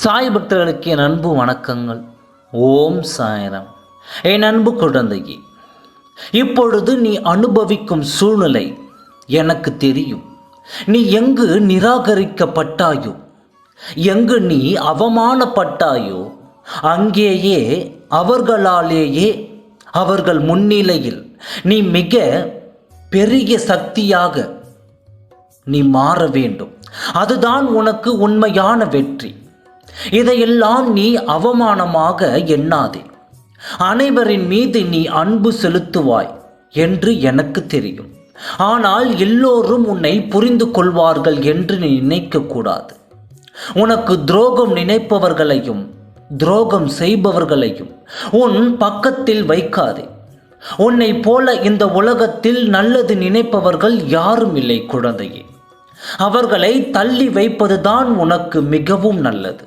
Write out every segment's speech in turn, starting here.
சாய் பக்தர்களுக்கு என் அன்பு வணக்கங்கள். ஓம் சாயரம். என் அன்பு குழந்தையே இப்பொழுது நீ அனுபவிக்கும் சூழ்நிலை எனக்கு தெரியும். நீ எங்கு நிராகரிக்கப்பட்டாயோ எங்கு நீ அவமானப்பட்டாயோ அங்கேயே அவர்களாலேயே அவர்கள் முன்னிலையில் நீ மிக பெரிய சக்தியாக நீ மாற வேண்டும். அதுதான் உனக்கு உண்மையான வெற்றி. இதையெல்லாம் நீ அவமானமாக எண்ணாதே. அனைவரின் மீது நீ அன்பு செலுத்துவாய் என்று எனக்கு தெரியும். ஆனால் எல்லோரும் உன்னை புரிந்து கொள்வார்கள் என்று நீ நினைக்கக்கூடாது உனக்கு துரோகம் நினைப்பவர்களையும் துரோகம் செய்பவர்களையும் உன் பக்கத்தில் வைக்காதே. உன்னை போல இந்த உலகத்தில் நல்லது நினைப்பவர்கள் யாரும் இல்லை குழந்தையே. அவர்களை தள்ளி வைப்பதுதான் உனக்கு மிகவும் நல்லது.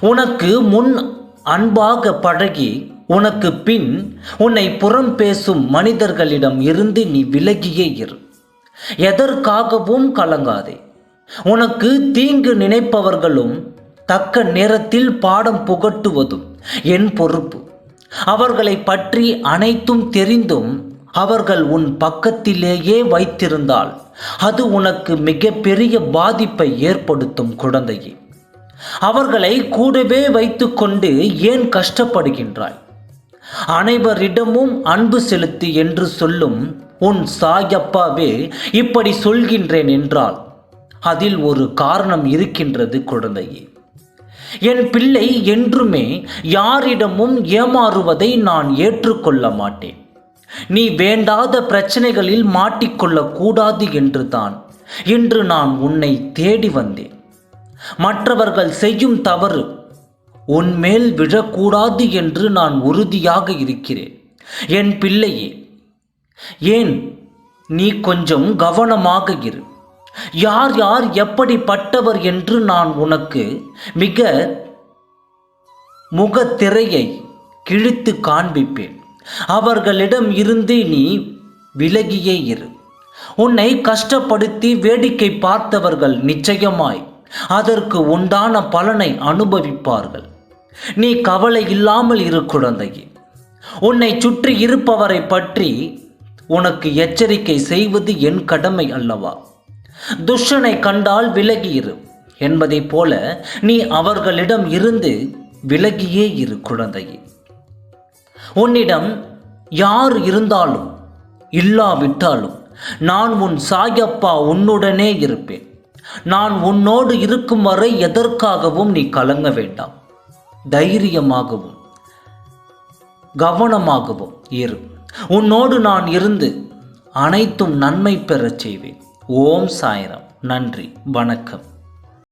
உனக்கு முன் அன்பாக பழகி உனக்கு பின் உன்னை புறம் பேசும் மனிதர்களிடம் இருந்து நீ விலகியே இரு. எதற்காகவும் கலங்காதே. உனக்கு தீங்கு நினைப்பவர்களும் தக்க நேரத்தில் பாடம் புகட்டுவதும் என் பொறுப்பு. அவர்களை பற்றி அனைத்தும் தெரிந்தும் அவர்கள் உன் பக்கத்திலேயே வைத்திருந்தால் அது உனக்கு மிகப்பெரிய பாதிப்பை ஏற்படுத்தும் குழந்தையே. அவர்களை கூடவே வைத்துக்கொண்டு ஏன் கஷ்டப்படுகின்றாய்? அனைவரிடமும் அன்பு செலுத்தி என்று சொல்லும் உன் சாயப்பாவே இப்படி சொல்கின்றேன் என்றால் அதில் ஒரு காரணம் இருக்கின்றது குழந்தையே. என் பிள்ளை என்றுமே யாரிடமும் ஏமாறுவதை நான் ஏற்றுக்கொள்ள மாட்டேன். நீ வேண்டாத பிரச்சனைகளில் மாட்டிக்கொள்ளக்கூடாது என்றுதான் என்று தான் இன்று நான் உன்னை தேடி வந்தேன். மற்றவர்கள் செய்யும் தவறு உன் மேல் விழக்கூடாது என்று நான் உறுதியாக இருக்கிறேன். என் பிள்ளையே ஏன் நீ கொஞ்சம் கவனமாக இரு. யார் யார் எப்படிப்பட்டவர் என்று நான் உனக்கு மிக முகத்திரையை கிழித்து காண்பிப்பேன். அவர்களிடம் இருந்து நீ விலகியே இரு. உன்னை கஷ்டப்படுத்தி வேடிக்கை பார்த்தவர்கள் நிச்சயமாய் அதற்கு உண்டான பலனை அனுபவிப்பார்கள். நீ கவலை இல்லாமல் இரு குழந்தையே. உன்னை சுற்றி இருப்பவரை பற்றி உனக்கு எச்சரிக்கை செய்வது என் கடமை அல்லவா? துஷனை கண்டால் விலகி இரு. என்பதைப் போல நீ அவர்களிடம் இருந்து விலகியே இரு குழந்தையே. உன்னிடம் யார் இருந்தாலும் இல்லாவிட்டாலும் நான் உன் சாயப்பா உன்னுடனே இருப்பேன். நான் உன்னோடு இருக்கும் வரை எதற்காகவும் நீ கலங்க வேண்டாம். தைரியமாகவும் கவனமாகவும் இரு. உன்னோடு நான் இருந்து அனைத்தும் நன்மை பெறச் செய்வேன். ஓம் சாயரம். நன்றி. வணக்கம்.